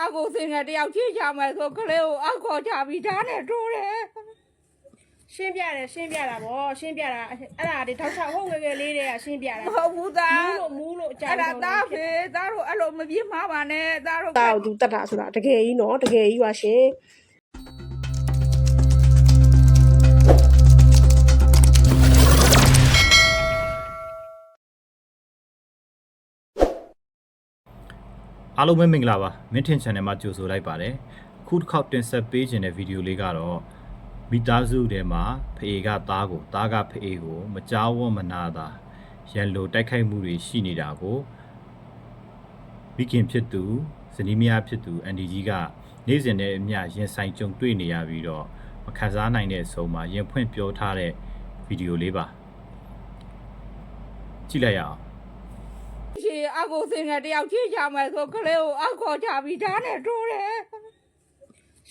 အကိုစင်ငယ်တယောက်ချေးချမယ်ဆိုကလေးကိုအခေါ်ချပြီးဓာတ်နဲ့ထိုးတယ်ရှင်းပြတယ်ရှင်းပြတာဗောရှင်းပြတာအဲ့ဒါဒီထောက်ချဟုတ်ငယ်ငယ်လေးတွေကရှင်းပြတာမဟုတ်ဘူးသားမူးလို့မူးလို့အကြောအဲ့င်းဒါသားဖေသားတို့အဲ့လိုမပြေးမှားပါနဲ့သားတို့တာကိုသူတတ်တာဆိုတာတကယ်ကြီးနော်တကယ်ကြီးပါရှင် အားလုံးပဲမင်္ဂလာပါမင်းထင် channel မှာကြိုဆိုလိုက်ပါတယ်အခုတစ်ခေါက်တင်ဆက်ပေးခြင်းတဲ့ဗီဒီယိုလေးကတော့မိသားစုထဲမှာဖအေကသားကိုသားကဖအေကို မကြောက်ဝမနာတာရန်လိုတိုက်ခိုက်မှုတွေရှိနေတာကိုမိခင်ဖြစ်သူဇနီးမယားဖြစ်သူအန်ဒီကြီးကနေ့စဉ်နဲ့အမျှရင်ဆိုင်ကြုံတွေ့နေရပြီးတော့မခံစားနိုင်တဲ့အဆုံးမှာရင်ဖွင့်ပြောထားတဲ့ဗီဒီယိုလေးပါကြည့်လိုက်ရအောင် ရှိအကိုစင်ငယ်တယောက်ချေးချမယ်ဆိုကလေးကိုအခေါ်ချပြီးဓာတ်နဲ့ထိုးတယ်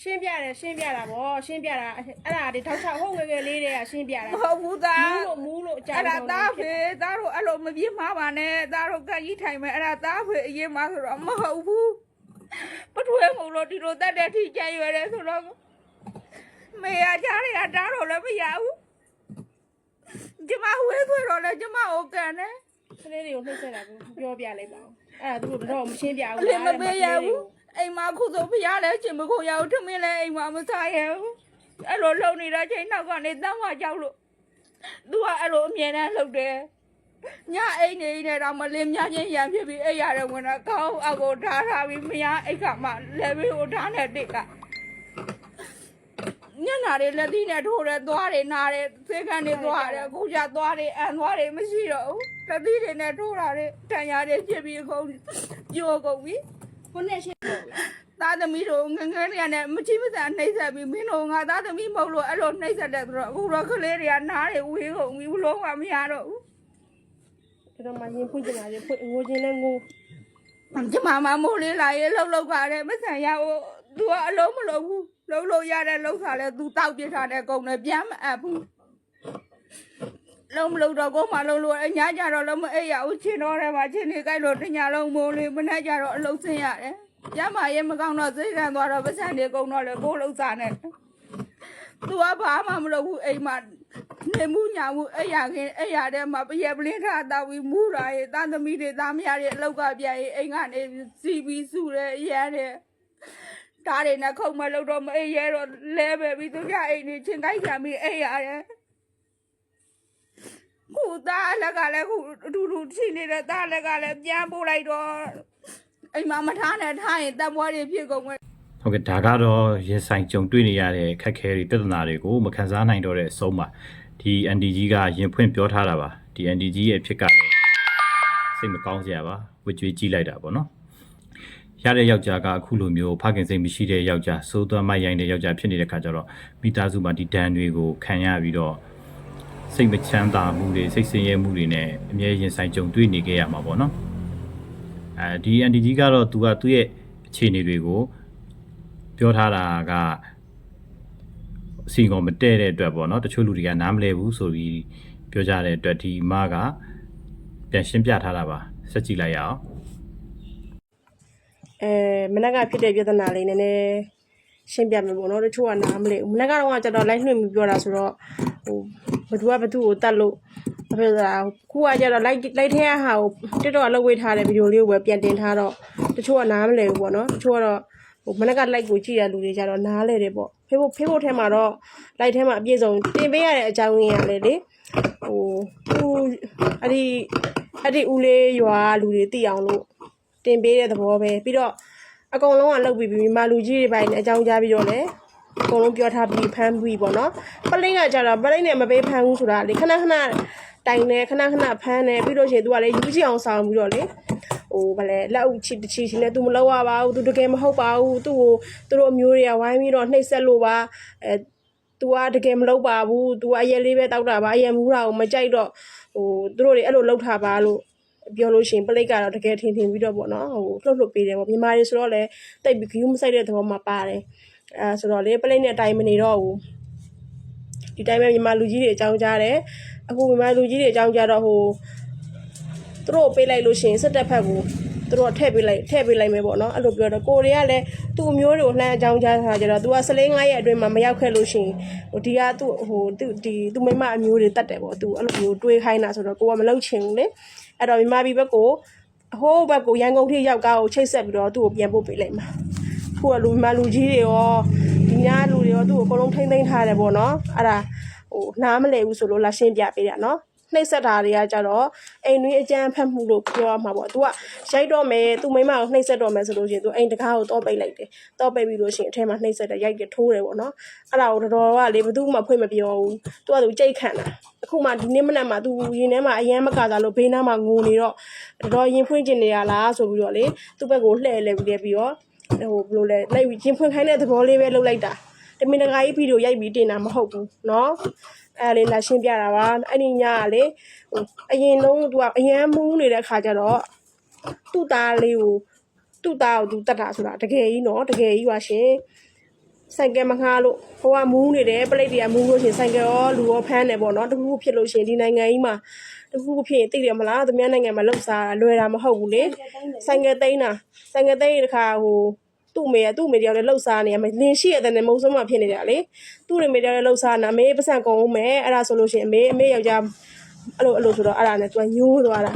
ရှင်းပြတယ်ရှင်းပြတာဗောရှင်းပြတာအဲ့ဒါဒီထောက်ချဟုတ်ငယ်ငယ်လေးတွေကရှင်းပြတာမဟုတ်ဘူးသားမူးလို့မူးလို့အကြောအဲ့င်းဒါသားဖေသားတို့အဲ့လိုမပြေးမှားပါနဲ့သားတို့ကကြီးထိုင်မယ်အဲ့ဒါသားဖေအရင်မှဆိုတော့မဟုတ်ဘူးပထွေးမှုလို့ဒီလိုတက်တဲ့ထိကြရွယ်တယ်ဆိုတော့မေရကြရတာတားတော့လည်းမရဘူးကျမဝဲသွေးတော့လည်းကျမကိုကန်တယ် ကလေးတွေကိုနှိမ့်ဆက်တာကိုပြောပြလိုက်ပါဦးအဲ့ဒါသူတို့တော့မရှင်းပြအဘူးလင်းမပေးရဘူးအိမ်မှာခုဆိုဖရားလဲချင်မခုရဘူးထမင်းလဲအိမ်မှာမစားရဘူးအဲ့လိုလုံနေတဲ့ချိန်နောက်ကနေတန်းမကြောက်လို့သူကအဲ့လိုအမြဲတမ်းလှုပ်တယ်ညအိမ်နေနေတော့မလင်းများချင်းရံဖြစ်ပြီးအိပ်ရတယ်ဝင်တော့ကောင်းအကိုထားထားပြီးမရအိတ်ခါမှလဲပြီးဟိုထားနဲ့တိတ်ကညနာတွေလက်သီးနဲ့ထိုးတယ်သွားတယ်နားတယ်သေခန်းတွေသွားတယ်အခုကျသွားတယ်အန်သွားတယ်မရှိတော့ဘူး လက်သီးတွေနဲ့ထိုးတာတွေတန်ရာတွေဖြစ်ပြီးအကုန်ပြိုကုန်ပြီခုနဲ့ရှင်းပြဘူးသားသမီးတို့ငငယ်တွေကလည်းမချိမဆန်နှိမ့်ဆက်ပြီးမင်းတို့ငါသားသမီးမဟုတ်လို့အဲ့လိုနှိမ့်ဆက်တဲ့ဆိုတော့အခုတော့ကလေးတွေကနားတွေဝေးကုန်ပြီဘလုံးဝမရတော့ဘူးဒါတော့မှရင်ဖွင့်ကြတာရင်ဖွင့်ငိုချင်းလဲငိုကျမမမိုးလေးလာရေးလှုပ်လှုပ်ကြတယ်မဆန်ရဘူးသူကအလုံးမလုံးဘူးလှုပ်လို့ရတဲ့လှုပ်ခါလဲသူတောက်ပြထားတဲ့ကုန်နဲ့ပြန်မအပ်ဘူး လုံးမလုံးတော့ကိုမလုံးလို့အညာကြတော့လုံးမအိပ်ရဘူးချင်းတော့တယ်မှာချင်းနေကြိုက်လို့တညာလုံးမိုးလေးမနဲ့ကြတော့အလုံးစင်းရတယ်ကျမရဲ့မကောင်းတော့စိတ်ခံသွားတော့ပစံတွေကုန်တော့လေကိုလှုပ်စားနဲ့သူကဘာမှမလုပ်ဘူးအိမ်မှာနေမှုညာမှုအဲ့ရခင်အဲ့ရတဲ့မှာပရက်ပလင်းထားတောက်ပြီးမူတာရဲ့တန်သမီးတွေသားမယားတွေအလောက်ကပြရဲ့အိမ်ကနေစီပြီးစုတယ်ရမ်းတယ်ဒါတွေနဲ့ခုံမလို့တော့မအိပ်ရဲတော့လဲပဲပြီးသူကအိမ်နေချင်းကိုက်ကြပြီးအိပ်ရတယ် ခုသားလက်ကလည်းခုအတူတူရှိနေတဲ့သားလက်ကလည်းပြန်ပို့လိုက်တော့အိမ်မှာမထားနဲ့ထားရင်တံပွဲတွေဖြစ်ကုန်မယ်ဟုတ်ကဲ့ဒါကတော့ရင်ဆိုင်ကြုံတွေ့နေရတဲ့ခက်ခဲတွေပြဿနာတွေကိုမခံစားနိုင်တော့တဲ့အဆုံးပါဒီ NDG ကရင်ဖွင့်ပြောထားတာပါဒီ NDG ရဲ့အဖြစ်ကလည်းစိတ်မကောင်းစရာပါဝကြွေးကြည့်လိုက်တာပေါ့နော်ရတဲ့ယောက်ျားကအခုလိုမျိုးဖခင်စိတ်မရှိတဲ့ယောက်ျားစိုးသွမ်းမရိုင်းတဲ့ယောက်ျားဖြစ်နေတဲ့ခါကျတော့မိသားစုမှာဒီဒဏ်တွေကိုခံရပြီးတော့ စိတ်မချမ်းသာမှုတွေစိတ်ဆင်းရဲမှုတွေနဲ့အမြဲရင်ဆိုင်ကြုံတွေ့နေခဲ့ရမှာပေါ့နော်အဲဒီ NDG ကတော့သူကသူ့ရဲ့အခြေအနေတွေကိုပြောထားတာကအစီကောင်မတဲ့တဲ့အတွက်ပေါ့နော်တချို့လူတွေကနားမလဲဘူးဆိုပြီးပြောကြတဲ့အတွက်ဒီမကပြန်ရှင်းပြထားတာပါဆက်ကြည့်လိုက်ရအောင်အဲမနက်ကဖြစ်တဲ့ပြဿနာလေးနည်းနည်းရှင်းပြမယ်ပေါ့နော်တချို့ကနားမလဲဘူးမနက်ကတော့ကျတော့ live နှွင့်ပြီးပြောတာဆိုတော့ဟို ဘသူကဘသူကိုတတ်လို့ဘာဖြစ်လဲခုကကျတော့ live live ထဲကဟာကိုတက်တော့အလုပ်ဝေးထားတဲ့ဗီဒီယိုလေးကိုပဲပြန်တင်ထားတော့တချို့ကနားမလဲဘူးပေါ့နော်တချို့ကတော့ဟိုမနက်က live ကိုကြည့်ရလူတွေကျတော့နားလဲတယ်ပေါ့ Facebook Facebook ထဲမှာတော့ live ထဲမှာအပြည့်စုံတင်ပေးရတဲ့အကြောင်းရင်းရလေလေဟိုဟိုအဲ့ဒီအဲ့ဒီဦးလေးရွာလူတွေသိအောင်လို့တင်ပေးတဲ့သဘောပဲပြီးတော့အကုန်လုံးကလောက်ပြီးပြီးမာလူကြီးတွေပိုင်းနဲ့အကြောင်းကြားပြီးတော့လည်း အကုန်လုံးပြောထားပြီးဖမ်းပြီးပေါ့နော်ပလိန်ကကြတော့ပလိန်နဲ့မပေးဖမ်းဘူးဆိုတာလေခဏခဏတိုင်နေခဏခဏဖမ်းနေပြီးလို့ရှိရင် तू ကလည်းယူကြည့်အောင်ဆောင်ပြီးတော့လေဟိုဗလဲလက်အုပ်ချစ်တချီချီနဲ့ तू မလောက်ရပါဘူး तू တကယ်မဟုတ်ပါဘူးသူ့ကိုသူတို့အမျိုးတွေကဝိုင်းပြီးတော့နှိပ်စက်လို့ပါအဲ तू ကတကယ်မလုပ်ပါဘူး तू ကအရက်လေးပဲတောက်တာပါအရက်မူးတာကိုမကြိုက်တော့ဟိုသူတို့တွေအဲ့လိုလုပ်ထားပါလို့ ပြောလို့ရှိရင်ပလိတ်ကတော့တကယ်ထင်ထင်ပြီးတော့ပေါ့နော်ဟိုလှုပ်လှုပ်ပေးတယ်ပေါ့မြန်မာတွေဆိုတော့လည်းတိတ်ပြီးဂယူးမဆိုင်တဲ့သဘောမှာပါတယ် အဲဆိုတော့လေပလိတ်နဲ့တိုင်မနေတော့ဘူးဒီတိုင်းပဲမြန်မာလူကြီးတွေအကြောင်းကြားတယ်အခုမြန်မာလူကြီးတွေအကြောင်းကြားတော့ဟိုသူတို့ပေးလိုက်လို့ရှိရင်စစ်တပ်ဖက်ကိုသူတို့ကထည့်ပေးလိုက်ထည့်ပေးလိုက်မယ်ပေါ့နော်အဲ့လိုပြောတော့ကိုရီးယားလည်းသူ့အမျိုးတွေကိုလှမ်းအကြောင်းကြားထားကြတော့ तू ကစလင်း9ရက်အတွင်းမှာမရောက်ခဲ့လို့ရှိရင်ဟိုဒီကသူ့ဟိုသူဒီသူ့မိမအမျိုးတွေတတ်တယ်ပေါ့ तू အဲ့လိုမျိုးတွေးခိုင်းတာဆိုတော့ကိုကမလုပ်ချင်ဘူးလေအဲ့တော့မြန်မာပြည်ဘက်ကိုဟိုးဘက်ကိုရန်ကုန်ထိရောက်ကားကိုချိတ်ဆက်ပြီးတော့သူ့ကိုပြန်ပို့ပေးလိုက်မှာ ခုကလူမြန်မာလူကြီးတွေရောဒီညာလူတွေရောသူ့ကိုအကုန်လုံးထိမ့်သိမ်းထားတယ်ပေါ့နော်အဲ့ဒါဟိုနားမလည်ဘူးဆိုလို့လာရှင်းပြပေးတာနော် နှိပ်စက်တာတွေကကြတော့အိမ်တွင်းအကြမ်းဖက်မှုလို့ပြောရမှာပေါ့။ तू ကရိုက်တော့မယ်သူမိမကိုနှိပ်စက်တော့မယ်ဆိုလို့ရှိရင် तू အိမ်တကားကိုတော့ပိတ်လိုက်တယ်။တော့ပိတ်ပြီးလို့ရှိရင်အထဲမှာနှိပ်စက်တယ်ရိုက်တယ်ထိုးတယ်ပေါ့နော်။အဲ့ဒါကိုတော်တော်ကလေဘယ်သူမှဖွင့်မပြောဘူး။ तू ကသူကြိတ်ခံတာ။အခုမှဒီနေ့မနက်မှ तू ရင်ထဲမှာအယမ်းမကစားလို့ဘေးနားမှာငိုနေတော့တော်တော်ရင်ဖွင့်ကျင်နေရလားဆိုပြီးတော့လေသူ့ဘက်ကိုလှည့်လဲပြီးလဲပြီးတော့ ဟိုဘယ်လိုလဲလိုက်ပြီးရင်ဖွင့်ခိုင်းတဲ့သဘောလေးပဲလုပ်လိုက်တာ။တမင်တကာကြီးဗီဒီယိုရိုက်ပြီးတင်တာမဟုတ်ဘူးเนาะအဲ့ဒါလေးလာရှင်းပြတာပါအဲ့ဒီညကလေဟိုအရင်လုံးသူကအရန်မူးနေတဲ့ခါကျတော့သူ့သားလေးကိုသူ့သားကိုသူတတ်တာဆိုတာတကယ်ကြီးနော်တကယ်ကြီးပါရှင်ဆိုင်ကယ်မငှားလို့ဟိုကမူးနေတယ်ပလိတ်တွေကမူးလို့ရှရင်ဆိုင်ကယ်ရောလူရောဖမ်းတယ်ပေါ့နော်တခုခုဖြစ်လို့ရှရင်ဒီနိုင်ငံကြီးမှာ တခုခုဖြစ်ရင်သိတယ်မလားသူများနိုင်ငံမှာလောက်စားတာလွယ်တာမဟုတ်ဘူးလေဆိုင်ကယ်သိမ်းတာဆိုင်ကယ်သိမ်းတဲ့ခါဟိုသူ့အမေကသူ့အမေတယောက်လည်းလှုပ်ရှားနေရမယ်လင်းရှိရတဲ့နဲ့မုံဆုံးမှဖြစ်နေတာလေသူ့အမေတယောက်လည်းလှုပ်ရှားနေအမေပတ်စံကုန်အောင်မယ်အဲ့ဒါဆိုလို့ရှိရင်အမေအမေယောက်ျားအဲ့လိုအဲ့လိုဆိုတော့အဲ့ဒါနဲ့သူကညိုးသွားတာ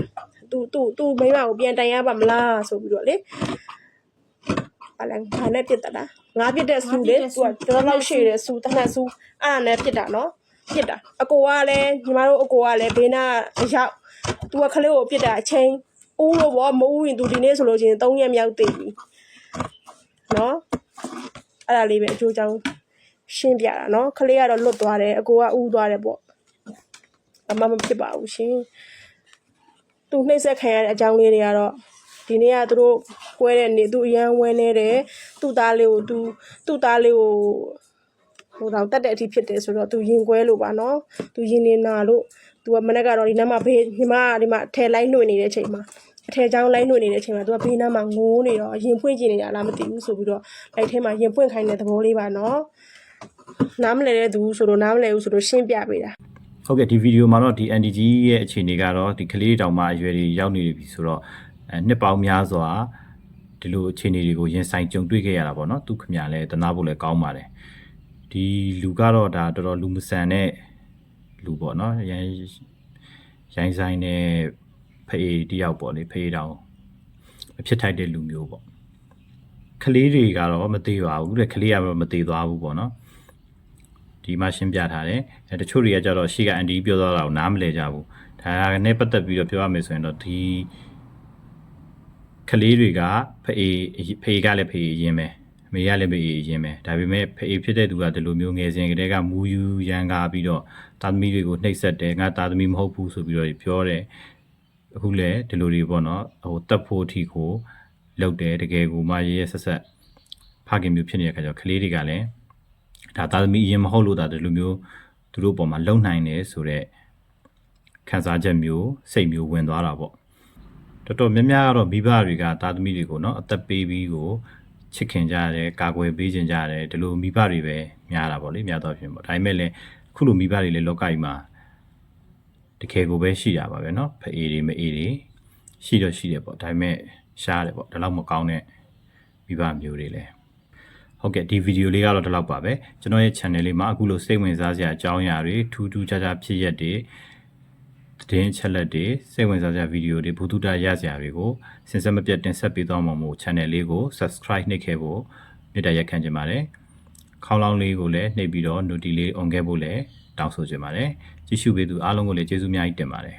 သူသူသူမိမကိုပြန်တိုင်ရပါမလားဆိုပြီးတော့လေအဲ့လည်းဘာနဲ့ပြစ်တတ်တာငါပြစ်တဲ့ဆူလေသူကတော်တော်ရှိတယ်ဆူတနတ်ဆူအဲ့ဒါနဲ့ပြစ်တာနော် ပြစ်တာအကိုကလည်းညီမတို့အကိုကလည်းဘေးနာအရောက်သူကခလေးကိုပြစ်တာအချင်းဦးလို့ဘောမဦးရင်သူဒီနေ့ဆိုလို့ချင်း3ရက်မြောက်တည်ပြီနော်အဲ့ဒါလေးပဲအကျိုးကြောင့်ရှင်းပြတာနော်ခလေးကတော့လွတ်သွားတယ်အကိုကဥသွားတယ်ပေါ့အမမဖြစ်ပါဘူးရှင်သူနှိမ့်ဆက်ခံရတဲ့အကြောင်းလေးတွေကတော့ဒီနေ့ကသူတို့ကွဲတဲ့နေ့သူအရန်ဝဲနေတယ်သူ့သားလေးကိုသူသူ့သားလေးကို ဟိုတော့တတ်တဲ့အထိဖြစ်တယ်ဆိုတော့သူရင်ကွဲလို့ပါနော်သူရင်နေနာလို့သူကမနေ့ကတော့ဒီနားမှာဘေးညီမကဒီမှာအထယ်လိုက်နှွေနေတဲ့အချိန်မှာအထယ်ချောင်းလိုက်နှွေနေတဲ့အချိန်မှာသူကဘေးနားမှာငိုးနေတော့ရင်ဖွင့်ကြည့်နေတာလားမသိဘူးဆိုပြီးတော့လိုက်ထဲမှာရင်ဖွင့်ခိုင်းတဲ့သဘောလေးပါနော်နားမလဲတဲ့သူဆိုတော့နားမလဲဘူးဆိုတော့ရှင်းပြပေးတာဟုတ်ကဲ့ဒီဗီဒီယိုမှာတော့ဒီ NDG ရဲ့အခြေအနေကတော့ဒီကလေးတောင်မှအရွယ်တွေရောက်နေပြီဆိုတော့အဲနှစ်ပေါင်းများစွာဒီလိုအခြေအနေတွေကိုရင်ဆိုင်ကြုံတွေ့ခဲ့ရတာပေါ့နော်သူခမရလဲတနာဖို့လဲကောင်းပါတယ် ဒီလူကတော့ဒါတော်တော်လူမဆန်တဲ့လူပေါ့နော်ရိုင်းရိုင်းဆိုင်တဲ့ဖေးတယောက်ပေါ့လေဖေးတောင်မဖြစ်ထိုက်တဲ့လူမျိုးပေါ့ကလေးတွေကတော့မသေးပါဘူးတဲ့ကလေးကတော့မသေးသွားဘူးပေါ့နော်ဒီမှာရှင်းပြထားတယ်အဲတချို့တွေကကြတော့ရှေ့ကအန်ဒီပြောသွားတာကိုနားမလဲကြဘူးဒါကနဲ့ပတ်သက်ပြီးတော့ပြောရမယ်ဆိုရင်တော့ဒီကလေးတွေကဖေးဖေးကလည်းဖေးရင်းပဲအ မေရလည်းပဲအေးရင်ပဲဒါပေမဲ့ဖေဖြစ်တဲ့သူကဒီလိုမျိုးငယ်စဉ်ကတည်းကမူယူရန်ကားပြီးတော့တာသမီတွေကိုနှိပ်စက်တယ်ငါတာသမီမဟုတ်ဘူးဆိုပြီးတော့ပြောတယ်အခုလည်းဒီလိုတွေပေါ့နော်ဟိုတပ်ဖို့အထီကိုလောက်တယ်တကယ်ကိုမရရဆက်ဆက်ဖခင်မျိုးဖြစ်နေတဲ့ခါကျတော့ကလေးတွေကလည်းဒါတာသမီရင်မဟုတ်လို့ဒါဒီလိုမျိုးသူတို့ပေါ်မှာလုံနိုင်တယ်ဆိုတော့ခံစားချက်မျိုးစိတ်မျိုးဝင်သွားတာပေါ့တော်တော်များများကတော့မိဘတွေကသားသမီးတွေကိုနော်အသက်ပေးပြီးကို ချစ်ခင်ကြရတယ်ကာကွယ်ပေးခြင်းကြရတယ်ဒီလိုမိဘတွေပဲများတာပေါ့လေများတော့ဖြစ်ပေါ့ဒါပေမဲ့လည်းခုလိုမိဘတွေလည်းလောကကြီးမှာတကယ်ကိုပဲရှိတာပါပဲเนาะဖအေးတွေမအေးတွေရှိတော့ရှိတယ်ပေါ့ဒါပေမဲ့ရှားတယ်ပေါ့ဒါတော့မကောင်းတဲ့မိဘမျိုးတွေလည်း ဟုတ်ကဲ့ဒီဗီဒီယိုလေးကတော့ဒီလောက်ပါပဲကျွန်တော်ရဲ့ channel လေးမှာအခုလိုစိတ်ဝင်စားစရာအကြောင်းအရာတွေထူးထူးခြားခြားဖြစ်ရက်တွေ သတင်းအချက်လက်တွေစိတ်ဝင်စားစရာဗီဒီယိုတွေဘူတုတရစရာတွေကိုစင်ဆက်မပြတ်တင်ဆက်ပေးသွားမှာမို့ channel လေးကို subscribe နှိပ်ခဲ့ဖို့မြတ်တရက်ခံချင်ပါတယ်ခေါင်းလောင်းလေးကိုလည်းနှိပ်ပြီးတော့ notification လေး on ခဲ့ဖို့လည်းတောင်းဆိုချင်ပါတယ်ကြည့်ရှုပေးသူအားလုံးကိုလည်းကျေးဇူးအများကြီးတင်ပါတယ်